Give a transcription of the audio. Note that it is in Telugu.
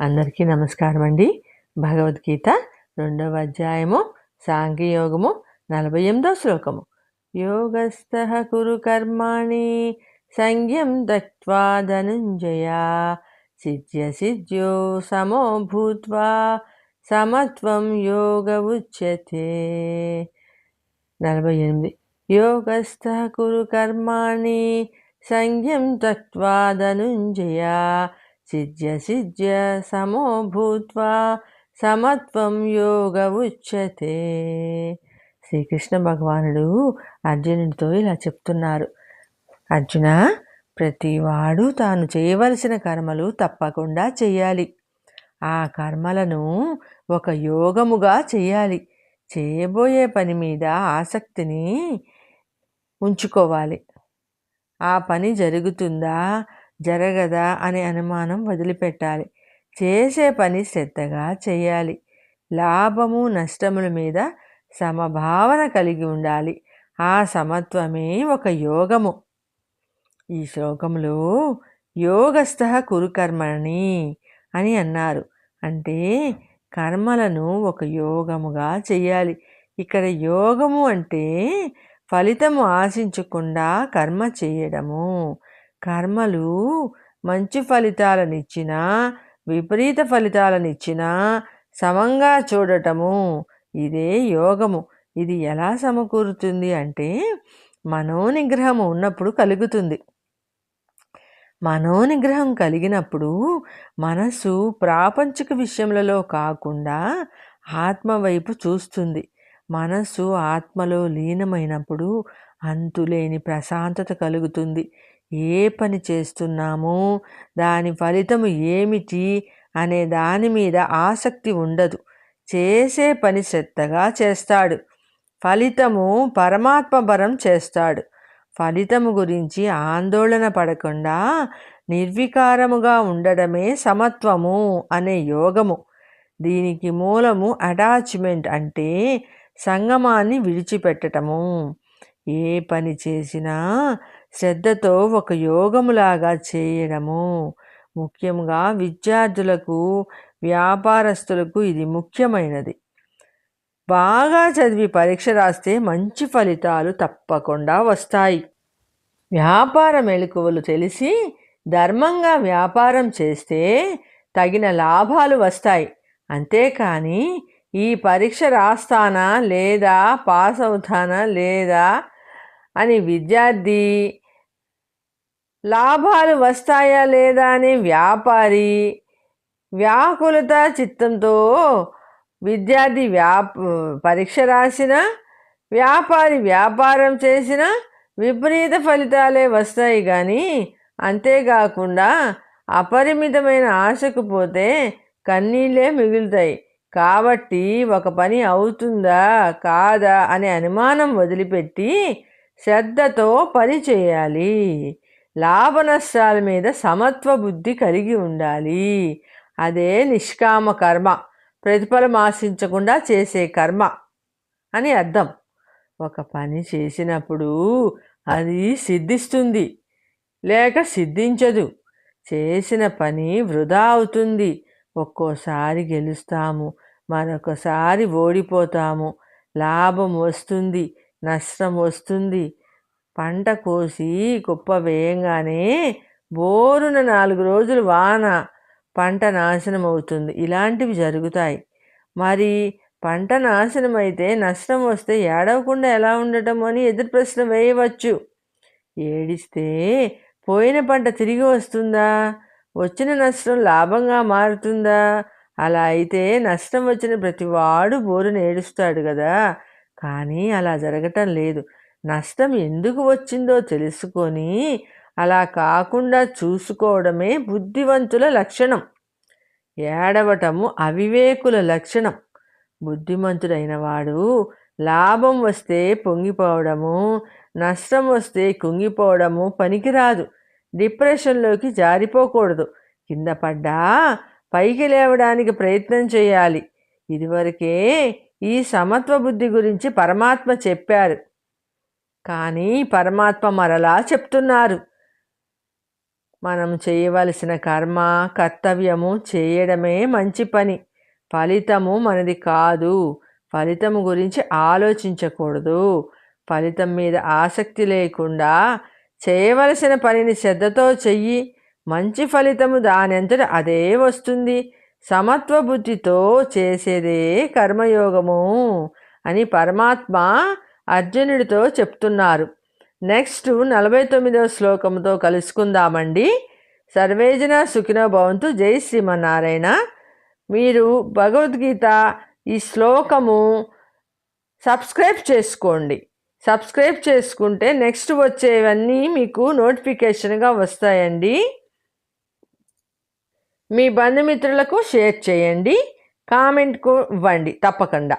అందరికీ నమస్కారం అండి భగవద్గీత రెండవ అధ్యాయము సాంఘయోగము నలభై ఎనిమిదో శ్లోకము. యోగస్థ కురు కర్మాణి సంజ్ఞం దక్వా ధనుంజయ సిద్ధ్య సిద్ధ్యో సమో భూత్వా సమత్వం యోగ ఉచ్యతే. నలభై ఎనిమిది. యోగస్థ కురు కర్మాణి సంజ్ఞం తక్వా ధనుంజయ సిద్ధ్య సిద్ధ్య సమో భూత్వా సమత్వం యోగ ఉచ్యతే శ్రీకృష్ణ భగవానుడు అర్జునుడితో ఇలా చెప్తున్నారు. అర్జున ప్రతివాడు తాను చేయవలసిన కర్మలు తప్పకుండా చేయాలి. ఆ కర్మలను ఒక యోగముగా చేయాలి. చేయబోయే పని మీద ఆసక్తిని ఉంచుకోవాలి. ఆ పని జరుగుతుందా? జరగదా అనే అనుమానం వదిలిపెట్టాలి. చేసే పని శ్రద్ధగా చేయాలి. లాభము నష్టముల మీద సమభావన కలిగి ఉండాలి. ఆ సమత్వమే ఒక యోగము. ఈ శ్లోకంలో యోగస్థ కురుకర్మణి అని అన్నారు. అంటే కర్మలను ఒక యోగముగా చేయాలి. ఇక్కడ యోగము అంటే ఫలితము ఆశించకుండా కర్మ చేయడము. కర్మలు మంచి ఫలితాలనిచ్చినా విపరీత ఫలితాలనిచ్చినా సమంగా చూడటము ఇదే యోగము. ఇది ఎలా సమకూరుతుంది అంటే మనోనిగ్రహము ఉన్నప్పుడు కలుగుతుంది. మనోనిగ్రహం కలిగినప్పుడు మనసు ప్రాపంచిక విషయములలో కాకుండా ఆత్మ వైపు చూస్తుంది. మనసు ఆత్మలో లీనమైనప్పుడు అంతులేని ప్రశాంతత కలుగుతుంది. ఏ పని చేస్తున్నామో? దాని ఫలితము ఏమిటి? అనే దాని మీద ఆసక్తి ఉండదు. చేసే పని శ్రద్ధగా చేస్తాడు. ఫలితము పరమాత్మపరం చేస్తాడు. ఫలితము గురించి ఆందోళన పడకుండా నిర్వికారముగా ఉండడమే సమత్వము అనే యోగము. దీనికి మూలము అటాచ్మెంట్ అంటే సంగమాన్ని విడిచిపెట్టటము. ఏ పని చేసినా శ్రద్ధతో ఒక యోగములాగా చేయడము. ముఖ్యంగా విద్యార్థులకు వ్యాపారస్తులకు ఇది ముఖ్యమైనది. బాగా చదివి పరీక్ష రాస్తే మంచి ఫలితాలు తప్పకుండా వస్తాయి. వ్యాపార మెలకువలు తెలిసి ధర్మంగా వ్యాపారం చేస్తే తగిన లాభాలు వస్తాయి. అంతేకాని ఈ పరీక్ష రాస్తానా లేదా పాస్ అవుతానా లేదా అని విద్యార్థి లాభాలు వస్తాయా లేదా? అని వ్యాపారి వ్యాకులత చిత్తంతో విద్యార్థి వ్యాప పరీక్ష రాసిన వ్యాపారి వ్యాపారం చేసిన విపరీత ఫలితాలే వస్తాయి కానీ అంతేకాకుండా అపరిమితమైన ఆశకు పోతే కన్నీళ్ళే మిగులుతాయి. కాబట్టి ఒక పని అవుతుందా కాదా అనే అనుమానం వదిలిపెట్టి శ్రద్ధతో పని చేయాలి. లాభ నష్టాల మీద సమత్వ బుద్ధి కలిగి ఉండాలి. అదే నిష్కామ కర్మ. ప్రతిఫలం ఆశించకుండా చేసే కర్మ అని అర్థం. ఒక పని చేసినప్పుడు అది సిద్ధిస్తుంది. లేక సిద్ధించదు. చేసిన పని వృధా అవుతుంది. ఒక్కోసారి గెలుస్తాము. మరొకసారి ఓడిపోతాము. లాభం వస్తుంది. నష్టం వస్తుంది. పంట కోసి కుప్ప వేయంగానే బోరున నాలుగు రోజులు వాన పంట నాశనం అవుతుంది ఇలాంటివి జరుగుతాయి. మరి పంట నాశనం అయితే నష్టం వస్తే ఏడవకుండా ఎలా ఉండటం అని ఎదురు ప్రశ్న వేయవచ్చు. ఏడిస్తే పోయిన పంట తిరిగి వస్తుందా? వచ్చిన నష్టం లాభంగా మారుతుందా? అలా అయితే నష్టం వచ్చిన ప్రతివాడు బోరును ఏడుస్తాడు కదా. కానీ అలా జరగటం లేదు. నష్టం ఎందుకు వచ్చిందో తెలుసుకొని అలా కాకుండా చూసుకోవడమే బుద్ధివంతుల లక్షణం. ఏడవటము అవివేకుల లక్షణం. బుద్ధిమంతుడైన వాడు లాభం వస్తే పొంగిపోవడము నష్టం వస్తే కుంగిపోవడము పనికిరాదు. డిప్రెషన్లోకి జారిపోకూడదు. కింద పడ్డా పైకి లేవడానికి ప్రయత్నం చేయాలి. ఇదివరకే ఈ సమత్వ బుద్ధి గురించి పరమాత్మ చెప్పారు. కానీ పరమాత్మ మరలా చెప్తున్నారు. మనం చేయవలసిన కర్మ కర్తవ్యము చేయడమే మంచి పని. ఫలితము మనది కాదు. ఫలితము గురించి ఆలోచించకూడదు. ఫలితం మీద ఆసక్తి లేకుండా చేయవలసిన పనిని శ్రద్ధతో చెయ్యి. మంచి ఫలితము దానంతట అదే వస్తుంది. సమత్వ బుద్ధితో చేసేదే కర్మయోగము అని పరమాత్మ అర్జునుడితో చెప్తున్నారు. నెక్స్ట్ నలభై తొమ్మిదవ శ్లోకంతో కలుసుకుందామండి. సర్వేజన సుఖినో భవంతు. జై శ్రీమన్నారాయణ. మీరు భగవద్గీత ఈ శ్లోకము సబ్స్క్రైబ్ చేసుకోండి. సబ్స్క్రైబ్ చేసుకుంటే నెక్స్ట్ వచ్చేవన్నీ మీకు నోటిఫికేషన్గా వస్తాయండి. మీ బంధుమిత్రులకు షేర్ చేయండి కామెంట్కు ఇవ్వండి తప్పకుండా.